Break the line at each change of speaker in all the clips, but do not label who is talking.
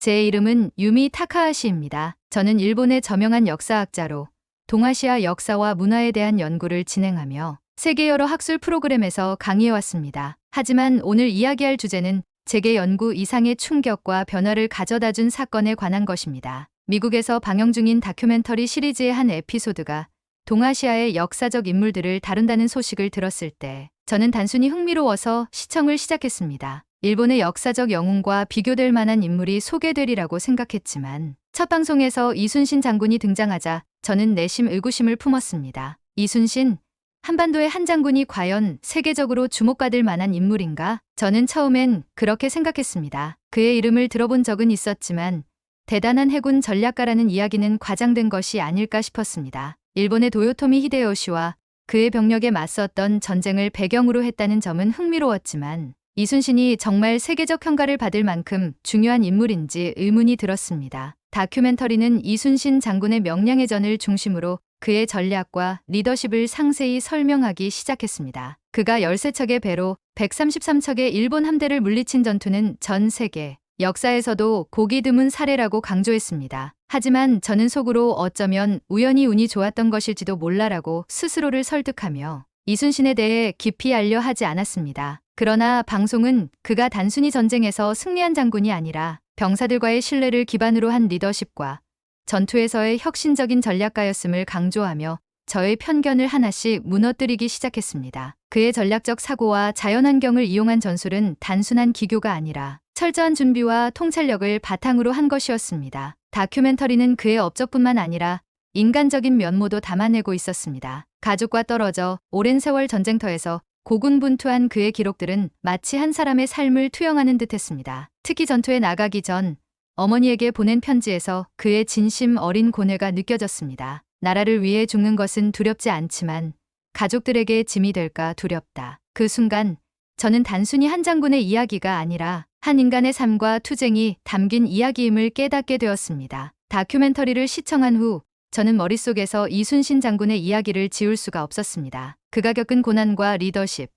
제 이름은 유미 타카하시입니다. 저는 일본의 저명한 역사학자로 동아시아 역사와 문화에 대한 연구를 진행하며 세계 여러 학술 프로그램에서 강의해왔습니다. 하지만 오늘 이야기할 주제는 제게 연구 이상의 충격과 변화를 가져다 준 사건에 관한 것입니다. 미국에서 방영 중인 다큐멘터리 시리즈의 한 에피소드가 동아시아의 역사적 인물들을 다룬다는 소식을 들었을 때 저는 단순히 흥미로워서 시청을 시작했습니다. 일본의 역사적 영웅과 비교될 만한 인물이 소개되리라고 생각했지만 첫 방송에서 이순신 장군이 등장하자 저는 내심 의구심을 품었습니다. 이순신, 한반도의 한 장군이 과연 세계적으로 주목받을 만한 인물인가? 저는 처음엔 그렇게 생각했습니다. 그의 이름을 들어본 적은 있었지만 대단한 해군 전략가라는 이야기는 과장된 것이 아닐까 싶었습니다. 일본의 도요토미 히데요시와 그의 병력에 맞섰던 전쟁을 배경으로 했다는 점은 흥미로웠지만 이순신이 정말 세계적 평가를 받을 만큼 중요한 인물인지 의문이 들었습니다. 다큐멘터리는 이순신 장군의 명량의 전을 중심으로 그의 전략과 리더십을 상세히 설명하기 시작했습니다. 그가 13척의 배로 133척의 일본 함대를 물리친 전투는 전 세계 역사에서도 보기 드문 사례라고 강조했습니다. 하지만 저는 속으로 어쩌면 우연히 운이 좋았던 것일지도 몰라라고 스스로를 설득하며 이순신에 대해 깊이 알려 하지 않았습니다. 그러나 방송은 그가 단순히 전쟁에서 승리한 장군이 아니라 병사들과의 신뢰를 기반으로 한 리더십과 전투에서의 혁신적인 전략가였음을 강조하며 저의 편견을 하나씩 무너뜨리기 시작했습니다. 그의 전략적 사고와 자연환경을 이용한 전술은 단순한 기교가 아니라 철저한 준비와 통찰력을 바탕으로 한 것이었습니다. 다큐멘터리는 그의 업적뿐만 아니라 인간적인 면모도 담아내고 있었습니다. 가족과 떨어져 오랜 세월 전쟁터에서 고군분투한 그의 기록들은 마치 한 사람의 삶을 투영하는 듯 했습니다. 특히 전투에 나가기 전 어머니에게 보낸 편지에서 그의 진심 어린 고뇌가 느껴졌습니다. 나라를 위해 죽는 것은 두렵지 않지만 가족들에게 짐이 될까 두렵다. 그 순간 저는 단순히 한 장군의 이야기가 아니라 한 인간의 삶과 투쟁이 담긴 이야기임을 깨닫게 되었습니다. 다큐멘터리를 시청한 후 저는 머릿속에서 이순신 장군의 이야기를 지울 수가 없었습니다. 그가 겪은 고난과 리더십,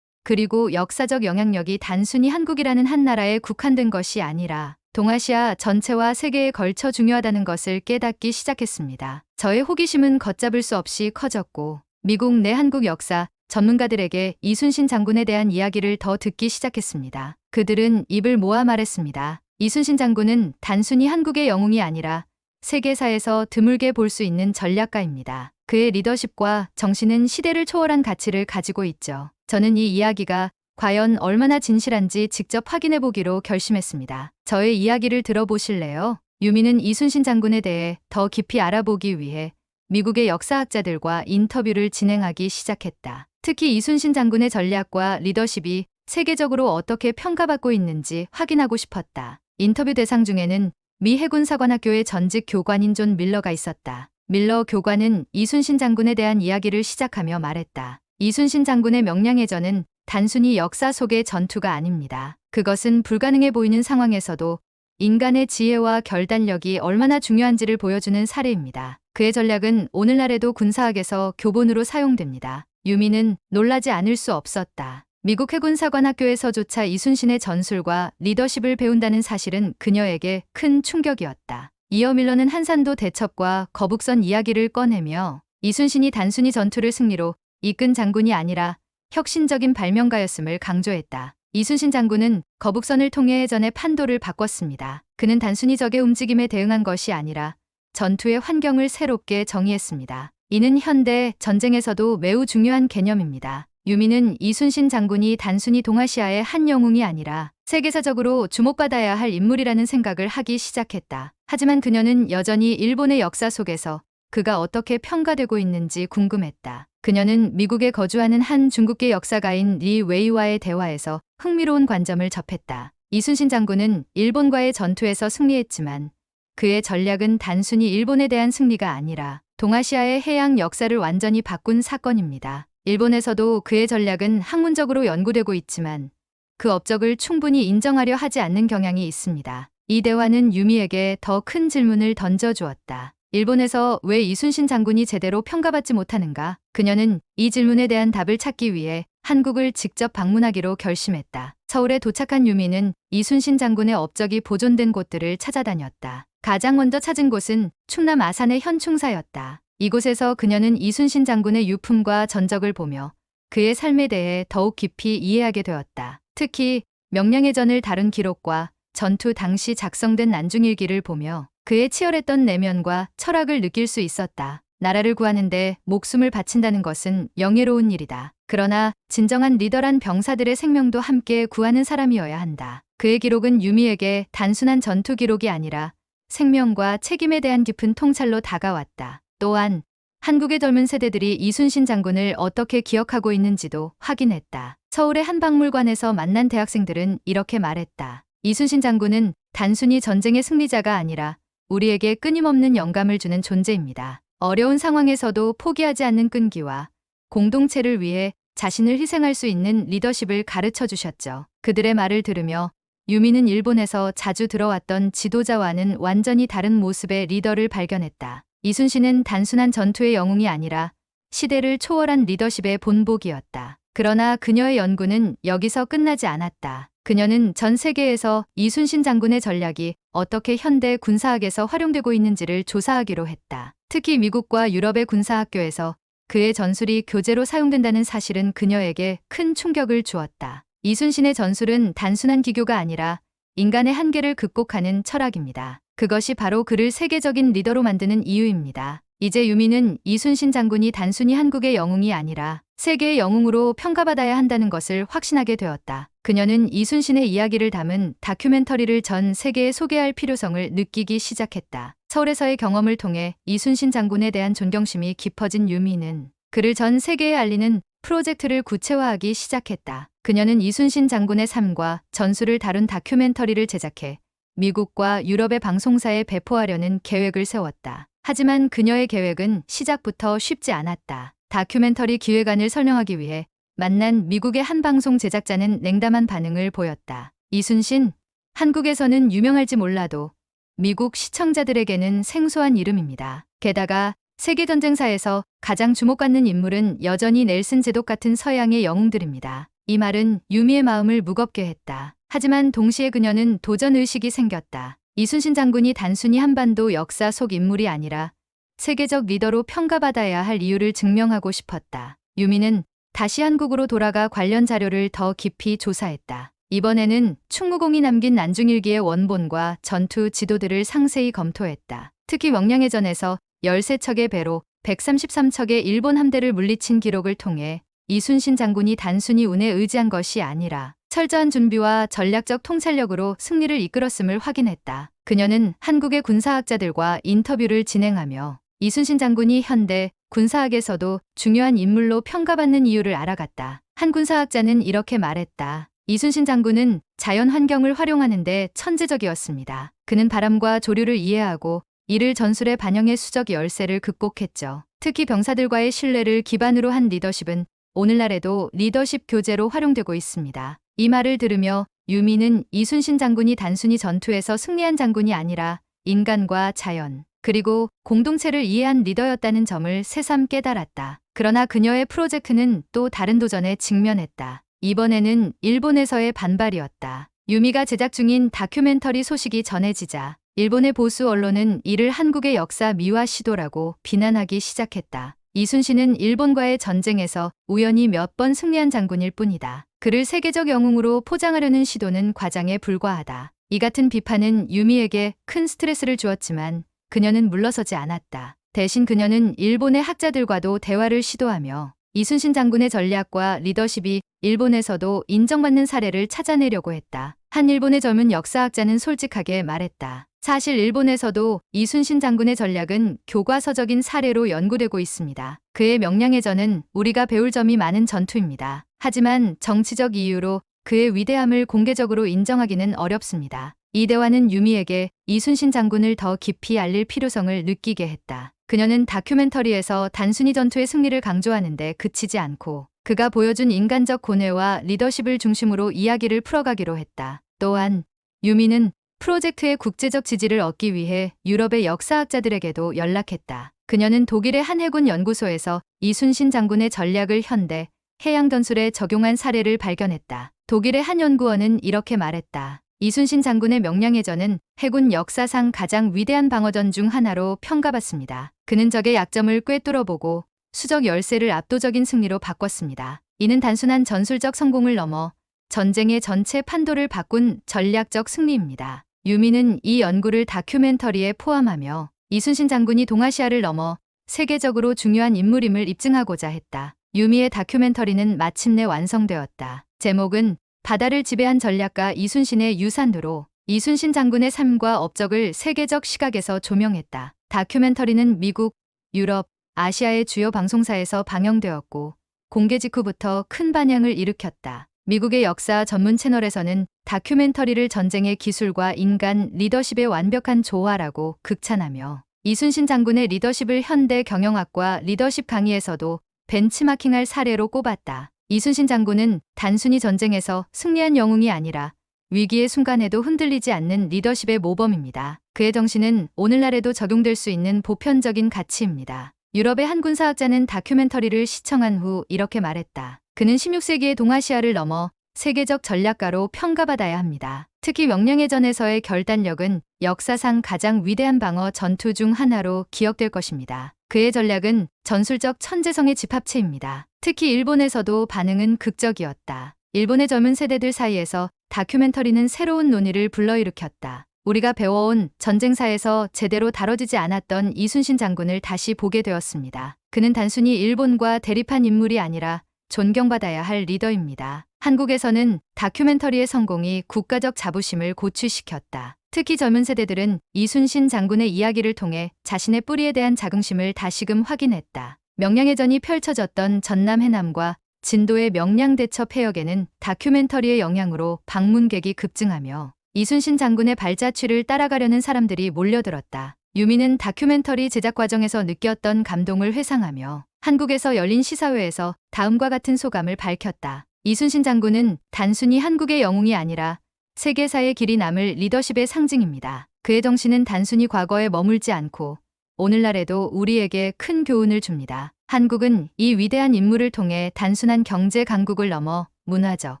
그리고 역사적 영향력이 단순히 한국이라는 한 나라에 국한된 것이 아니라 동아시아 전체와 세계에 걸쳐 중요하다는 것을 깨닫기 시작했습니다. 저의 호기심은 걷잡을 수 없이 커졌고 미국 내 한국 역사 전문가들에게 이순신 장군에 대한 이야기를 더 듣기 시작했습니다. 그들은 입을 모아 말했습니다. 이순신 장군은 단순히 한국의 영웅이 아니라 세계사에서 드물게 볼 수 있는 전략가입니다. 그의 리더십과 정신은 시대를 초월한 가치를 가지고 있죠. 저는 이 이야기가 과연 얼마나 진실한지 직접 확인해 보기로 결심했습니다. 저의 이야기를 들어보실래요? 유미는 이순신 장군에 대해 더 깊이 알아보기 위해 미국의 역사학자들과 인터뷰를 진행하기 시작했다. 특히 이순신 장군의 전략과 리더십이 세계적으로 어떻게 평가받고 있는지 확인하고 싶었다. 인터뷰 대상 중에는 미 해군사관학교의 전직 교관인 존 밀러가 있었다. 밀러 교관은 이순신 장군에 대한 이야기를 시작하며 말했다. 이순신 장군의 명량해전은 단순히 역사 속의 전투가 아닙니다. 그것은 불가능해 보이는 상황에서도 인간의 지혜와 결단력이 얼마나 중요한지를 보여주는 사례입니다. 그의 전략은 오늘날에도 군사학에서 교본으로 사용됩니다. 유미는 놀라지 않을 수 없었다. 미국 해군사관학교에서조차 이순신의 전술과 리더십을 배운다는 사실은 그녀에게 큰 충격이었다. 이어 밀러는 한산도 대첩과 거북선 이야기를 꺼내며 이순신이 단순히 전투를 승리로 이끈 장군이 아니라 혁신적인 발명가였음을 강조했다. 이순신 장군은 거북선을 통해 해전의 판도를 바꿨습니다. 그는 단순히 적의 움직임에 대응한 것이 아니라 전투의 환경을 새롭게 정의했습니다. 이는 현대 전쟁에서도 매우 중요한 개념입니다. 유미는 이순신 장군이 단순히 동아시아의 한 영웅이 아니라 세계사적으로 주목받아야 할 인물이라는 생각을 하기 시작했다. 하지만 그녀는 여전히 일본의 역사 속에서 그가 어떻게 평가되고 있는지 궁금했다. 그녀는 미국에 거주하는 한 중국계 역사가인 리 웨이와의 대화에서 흥미로운 관점을 접했다. 이순신 장군은 일본과의 전투에서 승리했지만 그의 전략은 단순히 일본에 대한 승리가 아니라 동아시아의 해양 역사를 완전히 바꾼 사건입니다. 일본에서도 그의 전략은 학문적으로 연구되고 있지만 그 업적을 충분히 인정하려 하지 않는 경향이 있습니다. 이 대화는 유미에게 더 큰 질문을 던져주었다. 일본에서 왜 이순신 장군이 제대로 평가받지 못하는가? 그녀는 이 질문에 대한 답을 찾기 위해 한국을 직접 방문하기로 결심했다. 서울에 도착한 유미는 이순신 장군의 업적이 보존된 곳들을 찾아다녔다. 가장 먼저 찾은 곳은 충남 아산의 현충사였다. 이곳에서 그녀는 이순신 장군의 유품과 전적을 보며 그의 삶에 대해 더욱 깊이 이해하게 되었다. 특히 명량해전을 다룬 기록과 전투 당시 작성된 난중일기를 보며 그의 치열했던 내면과 철학을 느낄 수 있었다. 나라를 구하는데 목숨을 바친다는 것은 영예로운 일이다. 그러나 진정한 리더란 병사들의 생명도 함께 구하는 사람이어야 한다. 그의 기록은 유미에게 단순한 전투 기록이 아니라 생명과 책임에 대한 깊은 통찰로 다가왔다. 또한 한국의 젊은 세대들이 이순신 장군을 어떻게 기억하고 있는지도 확인했다. 서울의 한 박물관에서 만난 대학생들은 이렇게 말했다. 이순신 장군은 단순히 전쟁의 승리자가 아니라 우리에게 끊임없는 영감을 주는 존재입니다. 어려운 상황에서도 포기하지 않는 끈기와 공동체를 위해 자신을 희생할 수 있는 리더십을 가르쳐 주셨죠. 그들의 말을 들으며 유미는 일본에서 자주 들어왔던 지도자와는 완전히 다른 모습의 리더를 발견했다. 이순신은 단순한 전투의 영웅이 아니라 시대를 초월한 리더십의 본보기였다. 그러나 그녀의 연구는 여기서 끝나지 않았다. 그녀는 전 세계에서 이순신 장군의 전략이 어떻게 현대 군사학에서 활용되고 있는지를 조사하기로 했다. 특히 미국과 유럽의 군사학교에서 그의 전술이 교재로 사용된다는 사실은 그녀에게 큰 충격을 주었다. 이순신의 전술은 단순한 기교가 아니라 인간의 한계를 극복하는 철학입니다. 그것이 바로 그를 세계적인 리더로 만드는 이유입니다. 이제 유미는 이순신 장군이 단순히 한국의 영웅이 아니라 세계의 영웅으로 평가받아야 한다는 것을 확신하게 되었다. 그녀는 이순신의 이야기를 담은 다큐멘터리를 전 세계에 소개할 필요성을 느끼기 시작했다. 서울에서의 경험을 통해 이순신 장군에 대한 존경심이 깊어진 유미는 그를 전 세계에 알리는 프로젝트를 구체화하기 시작했다. 그녀는 이순신 장군의 삶과 전술을 다룬 다큐멘터리를 제작해 미국과 유럽의 방송사에 배포하려는 계획을 세웠다. 하지만 그녀의 계획은 시작부터 쉽지 않았다. 다큐멘터리 기획안을 설명하기 위해 만난 미국의 한 방송 제작자는 냉담한 반응을 보였다. 이순신, 한국에서는 유명할지 몰라도 미국 시청자들에게는 생소한 이름입니다. 게다가 세계전쟁사에서 가장 주목받는 인물은 여전히 넬슨 제독 같은 서양의 영웅들입니다. 이 말은 유미의 마음을 무겁게 했다. 하지만 동시에 그녀는 도전의식이 생겼다. 이순신 장군이 단순히 한반도 역사 속 인물이 아니라 세계적 리더로 평가받아야 할 이유를 증명하고 싶었다. 유미는 다시 한국으로 돌아가 관련 자료를 더 깊이 조사했다. 이번에는 충무공이 남긴 난중일기의 원본과 전투 지도들을 상세히 검토했다. 특히 명량해전에서 13척의 배로 133척의 일본 함대를 물리친 기록을 통해 이순신 장군이 단순히 운에 의지한 것이 아니라 철저한 준비와 전략적 통찰력으로 승리를 이끌었음을 확인했다. 그녀는 한국의 군사학자들과 인터뷰를 진행하며 이순신 장군이 현대 군사학에서도 중요한 인물로 평가받는 이유를 알아갔다. 한 군사학자는 이렇게 말했다. 이순신 장군은 자연 환경을 활용하는데 천재적이었습니다. 그는 바람과 조류를 이해하고 이를 전술에 반영해 수적 열세를 극복했죠. 특히 병사들과의 신뢰를 기반으로 한 리더십은 오늘날에도 리더십 교재로 활용되고 있습니다. 이 말을 들으며 유미는 이순신 장군이 단순히 전투에서 승리한 장군이 아니라 인간과 자연, 그리고 공동체를 이해한 리더였다는 점을 새삼 깨달았다. 그러나 그녀의 프로젝트는 또 다른 도전에 직면했다. 이번에는 일본에서의 반발이었다. 유미가 제작 중인 다큐멘터리 소식이 전해지자 일본의 보수 언론은 이를 한국의 역사 미화 시도라고 비난하기 시작했다. 이순신은 일본과의 전쟁에서 우연히 몇 번 승리한 장군일 뿐이다. 그를 세계적 영웅으로 포장하려는 시도는 과장에 불과하다. 이 같은 비판은 유미에게 큰 스트레스를 주었지만 그녀는 물러서지 않았다. 대신 그녀는 일본의 학자들과도 대화를 시도하며 이순신 장군의 전략과 리더십이 일본에서도 인정받는 사례를 찾아내려고 했다. 한 일본의 젊은 역사학자는 솔직하게 말했다. 사실 일본에서도 이순신 장군의 전략은 교과서적인 사례로 연구되고 있습니다. 그의 명량해전은 우리가 배울 점이 많은 전투입니다. 하지만 정치적 이유로 그의 위대함을 공개적으로 인정하기는 어렵습니다. 이 대화는 유미에게 이순신 장군을 더 깊이 알릴 필요성을 느끼게 했다. 그녀는 다큐멘터리에서 단순히 전투의 승리를 강조하는데 그치지 않고 그가 보여준 인간적 고뇌와 리더십을 중심으로 이야기를 풀어가기로 했다. 또한 유미는 프로젝트의 국제적 지지를 얻기 위해 유럽의 역사학자들에게도 연락했다. 그녀는 독일의 한 해군 연구소에서 이순신 장군의 전략을 현대 해양 전술에 적용한 사례를 발견했다. 독일의 한 연구원은 이렇게 말했다. 이순신 장군의 명량해전은 해군 역사상 가장 위대한 방어전 중 하나로 평가받습니다. 그는 적의 약점을 꿰뚫어보고 수적 열세를 압도적인 승리로 바꿨습니다. 이는 단순한 전술적 성공을 넘어 전쟁의 전체 판도를 바꾼 전략적 승리입니다. 유미는 이 연구를 다큐멘터리에 포함하며 이순신 장군이 동아시아를 넘어 세계적으로 중요한 인물임을 입증하고자 했다. 유미의 다큐멘터리는 마침내 완성되었다. 제목은 바다를 지배한 전략가 이순신의 유산으로 이순신 장군의 삶과 업적을 세계적 시각에서 조명했다. 다큐멘터리는 미국, 유럽, 아시아의 주요 방송사에서 방영되었고 공개 직후부터 큰 반향을 일으켰다. 미국의 역사 전문 채널에서는 다큐멘터리를 전쟁의 기술과 인간 리더십의 완벽한 조화라고 극찬하며 이순신 장군의 리더십을 현대 경영학과 리더십 강의에서도 벤치마킹할 사례로 꼽았다. 이순신 장군은 단순히 전쟁에서 승리한 영웅이 아니라 위기의 순간에도 흔들리지 않는 리더십의 모범입니다. 그의 정신은 오늘날에도 적용될 수 있는 보편적인 가치입니다. 유럽의 한 군사학자는 다큐멘터리를 시청한 후 이렇게 말했다. 그는 16세기의 동아시아를 넘어 세계적 전략가로 평가받아야 합니다. 특히 명량해전에서의 결단력은 역사상 가장 위대한 방어 전투 중 하나로 기억될 것입니다. 그의 전략은 전술적 천재성의 집합체입니다. 특히 일본에서도 반응은 극적이었다. 일본의 젊은 세대들 사이에서 다큐멘터리는 새로운 논의를 불러일으켰다. 우리가 배워온 전쟁사에서 제대로 다뤄지지 않았던 이순신 장군을 다시 보게 되었습니다. 그는 단순히 일본과 대립한 인물이 아니라 존경받아야 할 리더입니다. 한국에서는 다큐멘터리의 성공이 국가적 자부심을 고취시켰다. 특히 젊은 세대들은 이순신 장군의 이야기를 통해 자신의 뿌리에 대한 자긍심을 다시금 확인했다. 명량해전이 펼쳐졌던 전남 해남과 진도의 명량대첩 해역에는 다큐멘터리의 영향으로 방문객이 급증하며 이순신 장군의 발자취를 따라가려는 사람들이 몰려들었다. 유미는 다큐멘터리 제작 과정에서 느꼈던 감동을 회상하며 한국에서 열린 시사회에서 다음과 같은 소감을 밝혔다. 이순신 장군은 단순히 한국의 영웅이 아니라 세계사의 길이 남을 리더십의 상징입니다. 그의 정신은 단순히 과거에 머물지 않고 오늘날에도 우리에게 큰 교훈을 줍니다. 한국은 이 위대한 인물을 통해 단순한 경제 강국을 넘어 문화적,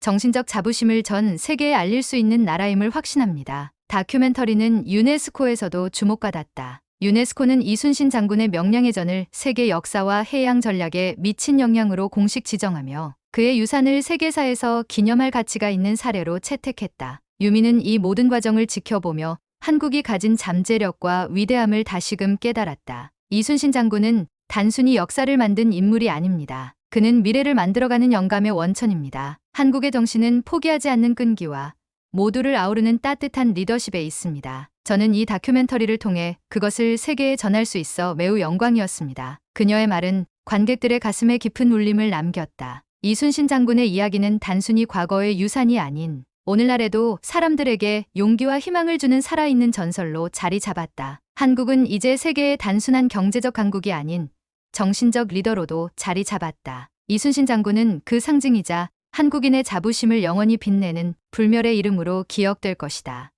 정신적 자부심을 전 세계에 알릴 수 있는 나라임을 확신합니다. 다큐멘터리는 유네스코에서도 주목받았다. 유네스코는 이순신 장군의 명량해전을 세계 역사와 해양 전략에 미친 영향으로 공식 지정하며 그의 유산을 세계사에서 기념할 가치가 있는 사례로 채택했다. 유미는 이 모든 과정을 지켜보며 한국이 가진 잠재력과 위대함을 다시금 깨달았다. 이순신 장군은 단순히 역사를 만든 인물이 아닙니다. 그는 미래를 만들어가는 영감의 원천입니다. 한국의 정신은 포기하지 않는 끈기와 모두를 아우르는 따뜻한 리더십에 있습니다. 저는 이 다큐멘터리를 통해 그것을 세계에 전할 수 있어 매우 영광이었습니다. 그녀의 말은 관객들의 가슴에 깊은 울림을 남겼다. 이순신 장군의 이야기는 단순히 과거의 유산이 아닌 오늘날에도 사람들에게 용기와 희망을 주는 살아있는 전설로 자리 잡았다. 한국은 이제 세계의 단순한 경제적 강국이 아닌 정신적 리더로도 자리 잡았다. 이순신 장군은 그 상징이자 한국인의 자부심을 영원히 빛내는 불멸의 이름으로 기억될 것이다.